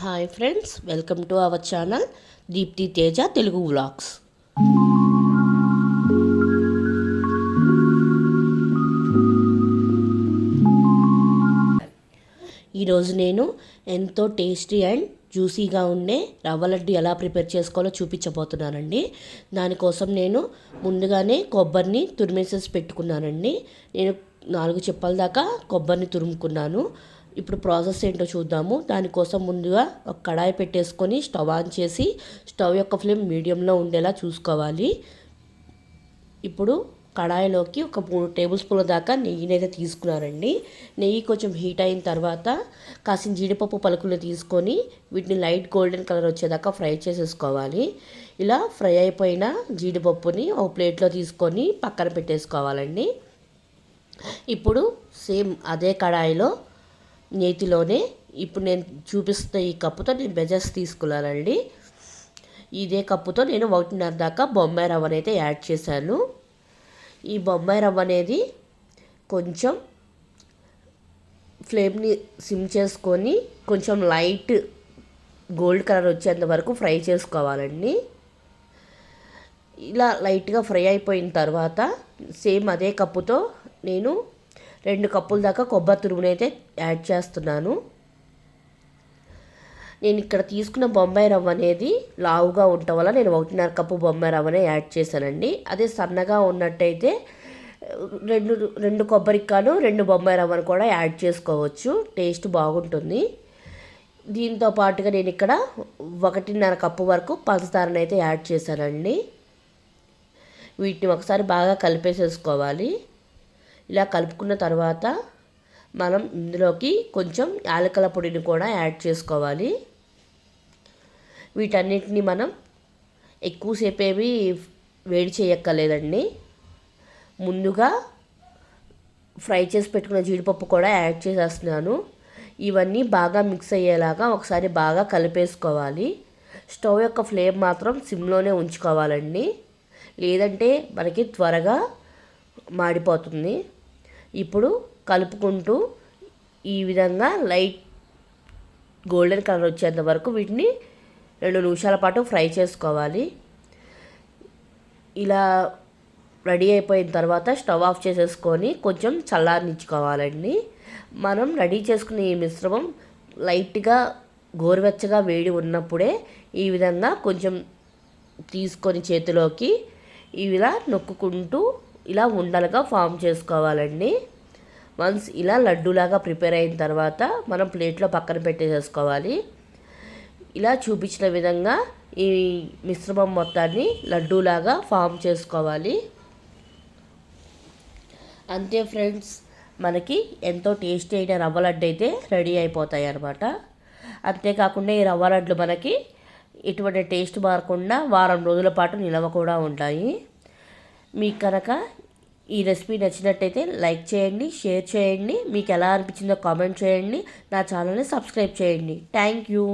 Hi friends welcome to our channel Deepti Teja Telugu vlogs ఈరోజు నేను ఎంతో tasty and జ్యూసీగా ఉండే రవ్వ లడ్డు ఎలా ప్రిపేర్ చేసుకోవాలో చూపించబోతున్నానండి. దానికోసం నేను ముందుగానే కొబ్బరిని తురిమేసేసి పెట్టుకున్నానండి. నేను నాలుగు చెప్పల దాకా కొబ్బరిని తురుముకున్నాను. ఇప్పుడు ప్రాసెస్ ఏంటో చూద్దాము. దానికోసం ముందుగా ఒక కడాయి పెట్టేసుకొని స్టవ్ ఆన్ చేసి స్టవ్ యొక్క ఫ్లేమ్ మీడియంలో ఉండేలా చూసుకోవాలి. ఇప్పుడు కడాయిలోకి ఒక మూడు టేబుల్ స్పూన్ల దాకా నెయ్యినైతే తీసుకున్నారండి. నెయ్యి కొంచెం హీట్ అయిన తర్వాత కాసిన జీడిపప్పు పలుకులు తీసుకొని వీటిని లైట్ గోల్డెన్ కలర్ వచ్చేదాకా ఫ్రై చేసేసుకోవాలి. ఇలా ఫ్రై అయిపోయిన జీడిపప్పుని ఒక ప్లేట్లో తీసుకొని పక్కన పెట్టేసుకోవాలండి. ఇప్పుడు సేమ్ అదే కడాయిలో నేతిలోనే ఇప్పుడు నేను చూపిస్తున్న ఈ కప్పుతో నేను మెజర్స్ తీసుకున్నానండి. ఇదే కప్పుతో నేను ఒకటిన్నర దాకా బొంబాయి రవ్వ అయితే యాడ్ చేశాను. ఈ బొంబాయి రవ్వ అనేది కొంచెం ఫ్లేమ్ని సిమ్ చేసుకొని కొంచెం లైట్ గోల్డ్ కలర్ వచ్చేంత వరకు ఫ్రై చేసుకోవాలండి. ఇలా లైట్గా ఫ్రై అయిపోయిన తర్వాత సేమ్ అదే కప్పుతో నేను రెండు కప్పుల దాకా కొబ్బరి తురుమునైతే యాడ్ చేస్తున్నాను. నేను ఇక్కడ తీసుకున్న బొంబాయి రవ్వ అనేది లావుగా ఉండటం వల్ల నేను ఒకటిన్నర కప్పు బొంబాయి రవ్వనే యాడ్ చేశానండి. అదే సన్నగా ఉన్నట్టయితే రెండు రెండు కొబ్బరికాయలు రెండు బొంబాయి రవ్వను కూడా యాడ్ చేసుకోవచ్చు. టేస్ట్ బాగుంటుంది. దీంతో పాటుగా నేను ఇక్కడ ఒకటిన్నర కప్పు వరకు పంచదారనైతే అయితే యాడ్ చేశానండి. వీటిని ఒకసారి బాగా కలిపేసేసుకోవాలి. ఇలా కలుపుకున్న తర్వాత మనం ఇందులోకి కొంచెం యాలకల పొడిని కూడా యాడ్ చేసుకోవాలి. వీటన్నిటిని మనం ఎక్కువసేపు ఏమి వేడి చేయక్కర్లేదండి. ముందుగా ఫ్రై చేసి పెట్టుకున్న జీడిపప్పు కూడా యాడ్ చేసేస్తున్నాను. ఇవన్నీ బాగా మిక్స్ అయ్యేలాగా ఒకసారి బాగా కలిపేసుకోవాలి. స్టవ్ యొక్క ఫ్లేమ్ మాత్రం సిమ్లోనే ఉంచుకోవాలండి. లేదంటే మనకి త్వరగా మాడిపోతుంది. ఇప్పుడు కలుపుకుంటూ ఈ విధంగా లైట్ గోల్డెన్ కలర్ వచ్చేంత వరకు వీటిని రెండు నిమిషాల పాటు ఫ్రై చేసుకోవాలి. ఇలా రెడీ అయిపోయిన తర్వాత స్టవ్ ఆఫ్ చేసేసుకొని కొంచెం చల్లారనిచ్చుకోవాలండి. మనం రెడీ చేసుకున్న ఈ మిశ్రమం లైట్గా గోరువెచ్చగా వేడి ఉన్నప్పుడే ఈ విధంగా కొంచెం తీసుకొని చేతిలోకి ఇలా నొక్కుకుంటూ ఇలా ఉండలుగా ఫామ్ చేసుకోవాలండి. వన్స్ ఇలా లడ్డూలాగా ప్రిపేర్ అయిన తర్వాత మనం ప్లేట్లో పక్కన పెట్టేసేసుకోవాలి. ఇలా చూపించిన విధంగా ఈ మిశ్రమం మొత్తాన్ని లడ్డూలాగా ఫామ్ చేసుకోవాలి. అంతే ఫ్రెండ్స్ మనకి ఎంతో టేస్టీ అయిన రవ్వ లడ్డు అయితే రెడీ అయిపోతాయి అన్నమాట అంతేకాకుండా ఈ రవ్వ లడ్లు మనకి ఎటువంటి టేస్ట్ మారకుండా వారం రోజుల పాటు నిలవ కూడా ఉంటాయి. మీకు కనుక ఈ రెసిపీ నచ్చినట్టయితే లైక్ చేయండి షేర్ చేయండి. మీకు ఎలా అనిపించిందో కామెంట్ చేయండి. నా ఛానల్ని సబ్స్క్రైబ్ చేయండి. Thank you.